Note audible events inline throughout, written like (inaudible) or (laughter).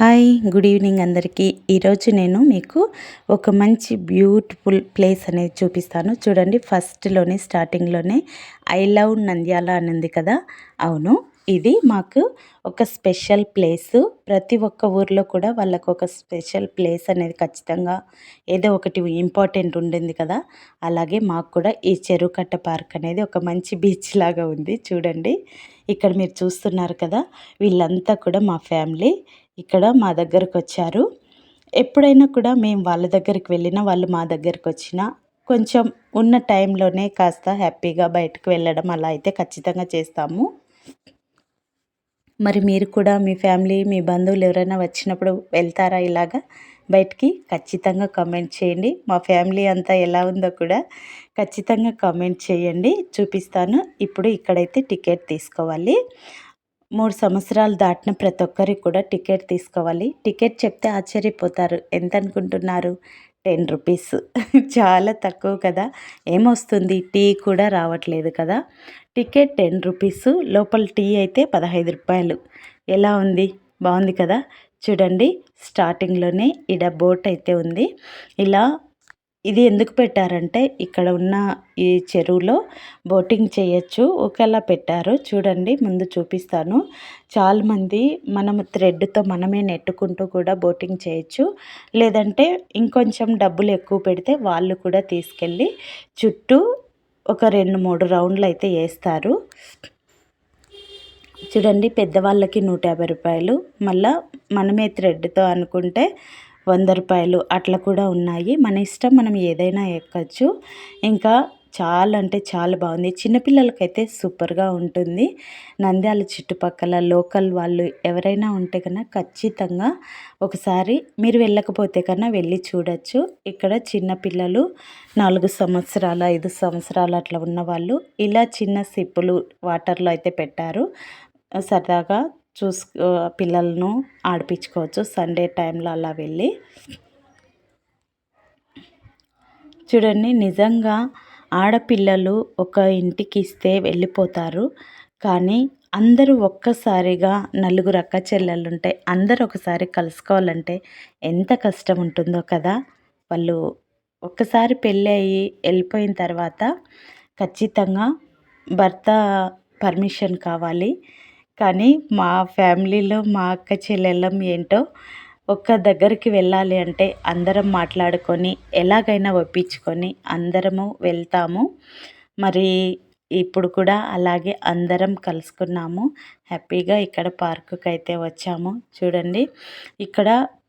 Hi good evening అందరికీ. ఈరోజు నేను మీకు ఒక మంచి బ్యూటిఫుల్ ప్లేస్ అనేది చూపిస్తాను. చూడండి ఫస్ట్లోనే స్టార్టింగ్లోనే ఐ లవ్ నంద్యాల అని ఉంది కదా? అవును. ఇది మాకు ఒక స్పెషల్ ప్లేసు. ప్రతి ఒక్క ఊర్లో కూడా వాళ్ళకు ఒక స్పెషల్ ప్లేస్ అనేది ఖచ్చితంగా ఏదో ఒకటి ఇంపార్టెంట్ ఉండింది కదా. అలాగే మాకు కూడా ఈ చెరుకట్ట పార్క్ అనేది ఒక మంచి బీచ్ లాగా ఉంది. చూడండి. ఇక్కడ మీరు చూస్తున్నారు కదా. వీళ్ళంతా కూడా మా ఫ్యామిలీ ఇక్కడ మా దగ్గరకు వచ్చారు. ఎప్పుడైనా కూడా మేము వాళ్ళ దగ్గరికి వెళ్ళినా వాళ్ళు మా దగ్గరికి వచ్చినా కొంచెం ఉన్న టైంలోనే కాస్త హ్యాపీగా బయటకు వెళ్ళడం అలా అయితే ఖచ్చితంగా చేస్తాము. మరి మీరు కూడా మీ ఫ్యామిలీ మీ బంధువులు ఎవరైనా వచ్చినప్పుడు వెళ్తారా ఇలాగా? బయటికి ఖచ్చితంగా కామెంట్ చేయండి. మా ఫ్యామిలీ అంతా ఎలా ఉందో కూడా ఖచ్చితంగా కామెంట్ చేయండి. చూపిస్తాను. ఇప్పుడు ఇక్కడైతే టికెట్ తీసుకోవాలి. మూడు సంవత్సరాలు దాటిన ప్రతి ఒక్కరికి కూడా టికెట్ తీసుకోవాలి. టికెట్ చెప్తే ఆశ్చర్యపోతారు. ఎంత అనుకుంటున్నారు? Ten rupees. (laughs) చాలా తక్కువ కదా. ఏమొస్తుంది? టీ కూడా రావట్లేదు కదా. టికెట్ టెన్ రూపీస్ లోపల టీ అయితే పదహైదు రూపాయలు. ఎలా ఉంది? బాగుంది కదా. చూడండి స్టార్టింగ్లోనే ఇడ బోట్ అయితే ఉంది. ఇలా ఇది ఎందుకు పెట్టారంటే ఇక్కడ ఉన్న ఈ చెరువులో బోటింగ్ చేయొచ్చు. ఒకేలా పెట్టారు. చూడండి ముందు చూపిస్తాను. చాలామంది మనం థ్రెడ్తో మనమే నెట్టుకుంటూ కూడా బోటింగ్ చేయొచ్చు. లేదంటే ఇంకొంచెం డబ్బులు ఎక్కువ పెడితే వాళ్ళు కూడా తీసుకెళ్ళి చుట్టూ ఒక రెండు మూడు రౌండ్లు అయితే వేస్తారు. చూడండి పెద్దవాళ్ళకి నూట యాభై రూపాయలు. మళ్ళీ మనమే థ్రెడ్తో అనుకుంటే వంద రూపాయలు అట్లా కూడా ఉన్నాయి. మన ఇష్టం మనం ఏదైనా ఎక్కచ్చు. ఇంకా చాలా అంటే చాలా బాగుంది. చిన్నపిల్లలకైతే సూపర్గా ఉంటుంది. నంద్యాల చుట్టుపక్కల లోకల్ వాళ్ళు ఎవరైనా ఉంటే కన్నా ఖచ్చితంగా ఒకసారి మీరు వెళ్ళకపోతే కన్నా వెళ్ళి చూడొచ్చు. ఇక్కడ చిన్నపిల్లలు నాలుగు సంవత్సరాలు ఐదు సంవత్సరాలు అట్లా ఉన్న వాళ్ళు ఇలా చిన్న సిప్పులు వాటర్లో అయితే పెట్టారు. సరదాగా చూసు పిల్లలను ఆడిపించుకోవచ్చు. సండే టైంలో అలా వెళ్ళి. చూడండి నిజంగా ఆడపిల్లలు ఒక ఇంటికి ఇస్తే వెళ్ళిపోతారు. కానీ అందరూ ఒక్కసారిగా నలుగురు అక్క చెల్లెళ్ళు ఉంటే అందరూ ఒకసారి కలుసుకోవాలంటే ఎంత కష్టం ఉంటుందో కదా! వాళ్ళు ఒక్కసారి పెళ్ళి అయ్యి వెళ్ళిపోయిన తర్వాత ఖచ్చితంగా భర్త పర్మిషన్ కావాలి. కానీ మా ఫ్యామిలీలో మా అక్క చెల్లెళ్ళం ఏంటో ఒక్క దగ్గరికి వెళ్ళాలి అంటే అందరం మాట్లాడుకొని ఎలాగైనా ఒప్పించుకొని అందరము వెళ్తాము. మరి ఇప్పుడు కూడా అలాగే అందరం కలుసుకున్నాము. హ్యాపీగా ఇక్కడ పార్కుకి అయితే వచ్చాము. చూడండి ఇక్కడ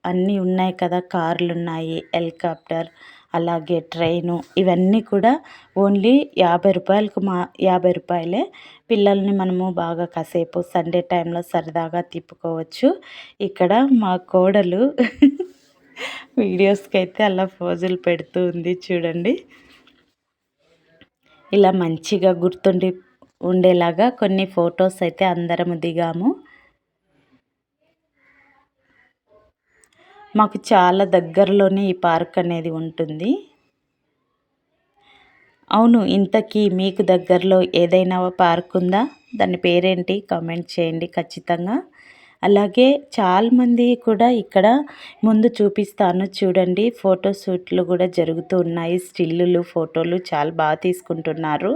అన్నీ ఉన్నాయి కదా కార్లు ఉన్నాయి హెలికాప్టర్ అలాగే ట్రైను ఇవన్నీ కూడా ఓన్లీ యాభై రూపాయలకు మా యాభై రూపాయలే. పిల్లల్ని మనము బాగా కాసేపు సండే టైంలో సరదాగా తిప్పుకోవచ్చు. ఇక్కడ మా కోడలు (laughs) వీడియోస్కి అయితే అలా ఫోజులు పెడుతూ ఉంది చూడండి. ఇలా మంచిగా గుర్తుండి ఉండేలాగా కొన్ని ఫొటోస్ అయితే అందరము దిగాము. మాకు చాలా దగ్గరలోనే ఈ పార్క్ అనేది ఉంటుంది. అవును ఇంతకీ మీకు దగ్గరలో ఏదైనా పార్క్ ఉందా? దాని పేరేంటి? కామెంట్ చేయండి ఖచ్చితంగా. అలాగే చాలామంది కూడా ఇక్కడ ముందు చూపిస్తాను చూడండి. ఫోటో షూట్లు కూడా జరుగుతూ ఉన్నాయి. స్టిల్లులు ఫోటోలు చాలా బాగా తీసుకుంటున్నారు.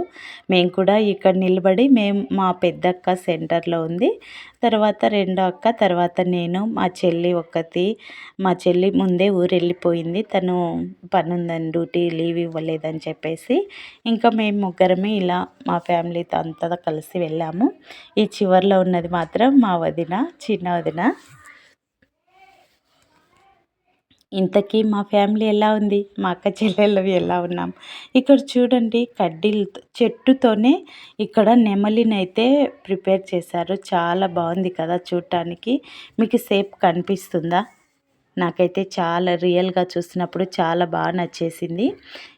మేము కూడా ఇక్కడ నిలబడి మేము మా పెద్దక్క సెంటర్లో ఉంది. తర్వాత రెండో అక్క తర్వాత నేను మా చెల్లి ఒక్కతి. మా చెల్లి ముందే ఊరు వెళ్ళిపోయింది తను పని ఉందని డ్యూటీ లీవ్ ఇవ్వలేదని చెప్పేసి ఇంకా మేము ముగ్గురమే ఇలా మా ఫ్యామిలీతో అంతా కలిసి వెళ్ళాము. ఈ చివరిలో ఉన్నది మాత్రం మా వదిన చిన్న వదిన. ఇంతకీ మా ఫ్యామిలీ ఎలా ఉంది? మా అక్క చెల్లెళ్ళవి ఎలా ఉన్నాం? ఇక్కడ చూడండి కడ్డీలతో చెట్టుతోనే ఇక్కడ నెమలినైతే ప్రిపేర్ చేశారు. చాలా బాగుంది కదా చూడటానికి మీకు సేఫ్ కనిపిస్తుందా? నాకైతే చాలా రియల్గా చూసినప్పుడు చాలా బాగా నచ్చేసింది.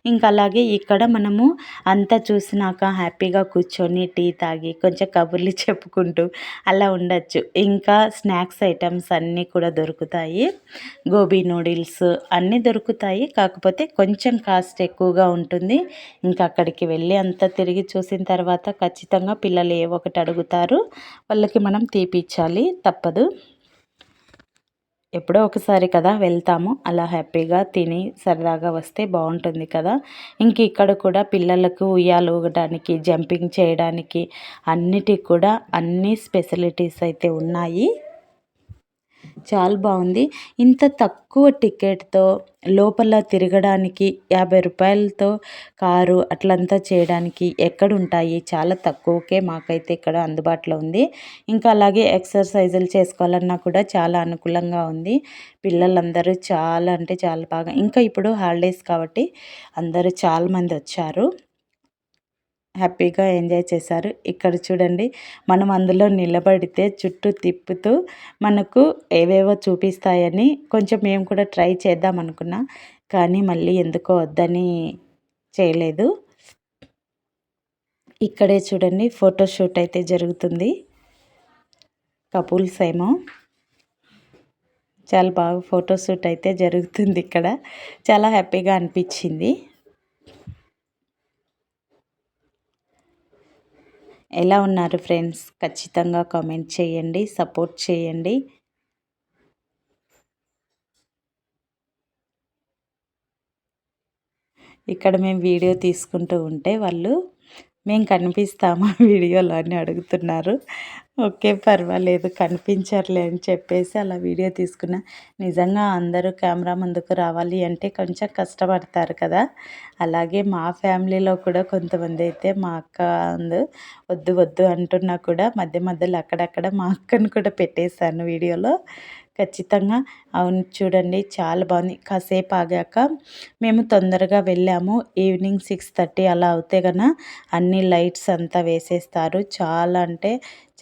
ఇంకా అలాగే ఇక్కడ మనము అంతా చూసినాక హ్యాపీగా కూర్చొని టీ తాగి కొంచెం కబుర్లు (laughs) చెప్పుకుంటూ అలా ఉండొచ్చు. ఇంకా స్నాక్స్ ఐటమ్స్ అన్నీ కూడా దొరుకుతాయి. గోబీ నూడిల్స్ అన్నీ దొరుకుతాయి. కాకపోతే కొంచెం కాస్ట్ ఎక్కువగా ఉంటుంది. ఇంకా అక్కడికి వెళ్ళి అంతా తిరిగి చూసిన తర్వాత ఖచ్చితంగా పిల్లలు ఏ ఒకటి అడుగుతారు. వాళ్ళకి మనం తీపిచ్చాలి. తప్పదు. ఎప్పుడో ఒకసారి కదా వెళ్తాము. అలా హ్యాపీగా తిని సరదాగా వస్తే బాగుంటుంది కదా. ఇంక ఇక్కడ కూడా పిల్లలకు ఉయ్యాలు ఊగడానికి జంపింగ్ చేయడానికి అన్నిటికి కూడా అన్ని స్పెసిలిటీస్ అయితే ఉన్నాయి. చాలా బాగుంది. ఇంత తక్కువ టికెట్తో లోపల తిరగడానికి యాభై రూపాయలతో కారు అట్లంతా చేయడానికి ఎక్కడ ఉంటాయి చాలా తక్కువకే మాకైతే ఇక్కడ అందుబాటులో ఉంది. ఇంకా అలాగే ఎక్సర్సైజులు చేసుకోవాలన్నా కూడా చాలా అనుకూలంగా ఉంది. పిల్లలందరూ చాలా అంటే చాలా బాగా ఇంకా ఇప్పుడు హాలిడేస్ కాబట్టి అందరూ చాలామంది వచ్చారు. హ్యాపీగా ఎంజాయ్ చేశారు. ఇక్కడ చూడండి మనం అందులో నిలబడితే చుట్టూ తిప్పుతూ మనకు ఏవేవో చూపిస్తాయని కొంచెం మేము కూడా ట్రై చేద్దాం అనుకున్నా కానీ మళ్ళీ ఎందుకో వద్దని చేయలేదు. ఇక్కడే చూడండి ఫోటోషూట్ అయితే జరుగుతుంది. కపుల్స్ ఏమో. చాలా బాగా ఫోటోషూట్ అయితే జరుగుతుంది ఇక్కడ. చాలా హ్యాపీగా అనిపించింది. ఎలా ఉన్నారు ఫ్రెండ్స్? ఖచ్చితంగా కామెంట్ చేయండి సపోర్ట్ చేయండి. ఇక్కడ మేము వీడియో తీసుకుంటూ ఉంటే వాళ్ళు మేము కనిపిస్తామా (laughs) వీడియోలో అని అడుగుతున్నారు. ఓకే పర్వాలేదు కనిపించర్లే అని చెప్పేసి అలా వీడియో తీసుకున్న. నిజంగా అందరూ కెమెరా ముందుకు రావాలి అంటే కొంచెం కష్టపడతారు కదా. అలాగే మా ఫ్యామిలీలో కూడా కొంతమంది అయితే మా అక్క అందు వద్దు వద్దు అంటున్నా కూడా మధ్య మధ్యలో అక్కడక్కడ మా అక్కను కూడా పెట్టేశాను వీడియోలో. ఖచ్చితంగా. అవును చూడండి చాలా బాగుంది. కాసేపు ఆగాక మేము తొందరగా వెళ్ళాము. ఈవినింగ్ సిక్స్ థర్టీ అలా అవుతే కన్నా అన్ని లైట్స్ అంతా వేసేస్తారు. చాలా అంటే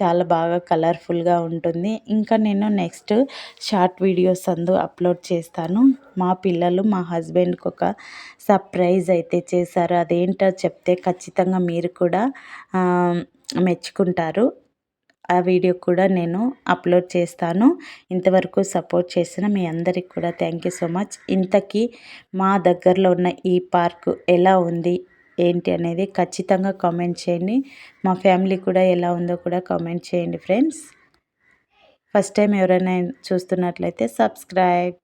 చాలా బాగా కలర్ఫుల్గా ఉంటుంది. ఇంకా నేను నెక్స్ట్ షార్ట్ వీడియోస్ అందు అప్లోడ్ చేస్తాను. మా పిల్లలు మా హస్బెండ్కి ఒక సర్ప్రైజ్ అయితే చేశారు. అదేంటో చెప్తే ఖచ్చితంగా మీరు కూడా మెచ్చుకుంటారు. ఆ వీడియో కూడా నేను అప్లోడ్ చేస్తాను. ఇంతవరకు సపోర్ట్ చేసిన మీ అందరికి కూడా థ్యాంక్ యూ సో మచ్. ఇంతకీ మా దగ్గరలో ఉన్న ఈ పార్క్ ఎలా ఉంది ఏంటి అనేది ఖచ్చితంగా కామెంట్ చేయండి. మా ఫ్యామిలీ కూడా ఎలా ఉందో కూడా కామెంట్ చేయండి ఫ్రెండ్స్. ఫస్ట్ టైం ఎవరైనా చూస్తున్నట్లయితే సబ్స్క్రైబ్.